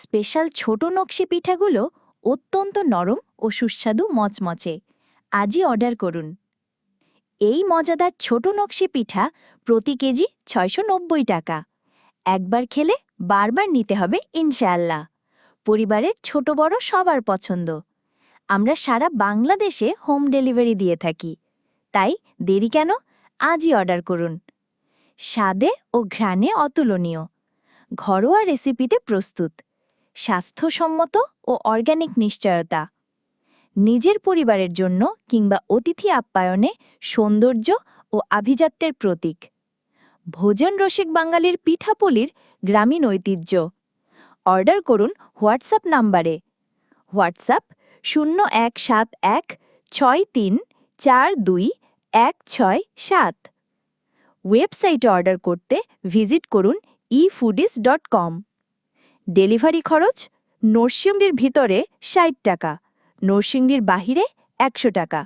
Special ছোট নকশি পিঠাগুলো অত্যন্ত নরম ও সুস্বাদু মচমচে। আজই অর্ডার করুন। এই মজাদার ছোট নকশি পিঠা প্রতি কেজি ছয়শো নব্বই টাকা। একবার খেলে বারবার নিতে হবে ইনশাআল্লাহ। পরিবারের ছোট বড় সবার পছন্দ। আমরা সারা বাংলাদেশে হোম ডেলিভারি দিয়ে থাকি। তাই দেরি কেন? আজই অর্ডার করুন। স্বাদে ও ঘ্রাণে অতুলনীয়। ঘরোয়া রেসিপিতে প্রস্তুত। স্বাস্থ্যসম্মত ও অর্গানিক নিশ্চয়তা। নিজের পরিবারের জন্য কিংবা অতিথি আপ্যায়নে সৌন্দর্য ও আভিজাত্যের প্রতীক। ভোজন রসিক বাঙালির পিঠাপুলির গ্রামীণ ঐতিহ্য। অর্ডার করুন হোয়াটসঅ্যাপ নাম্বারে। হোয়াটসঅ্যাপ শূন্য এক সাত এক ছয় তিন চার দুই এক ছয় সাত। ওয়েবসাইটে অর্ডার করতে ভিজিট করুন ইফুডিস ডট কম ডেলিভারি খরচ নরসিংদীর ভিতরে ষাট টাকা নরসিংদীর বাহিরে একশো টাকা।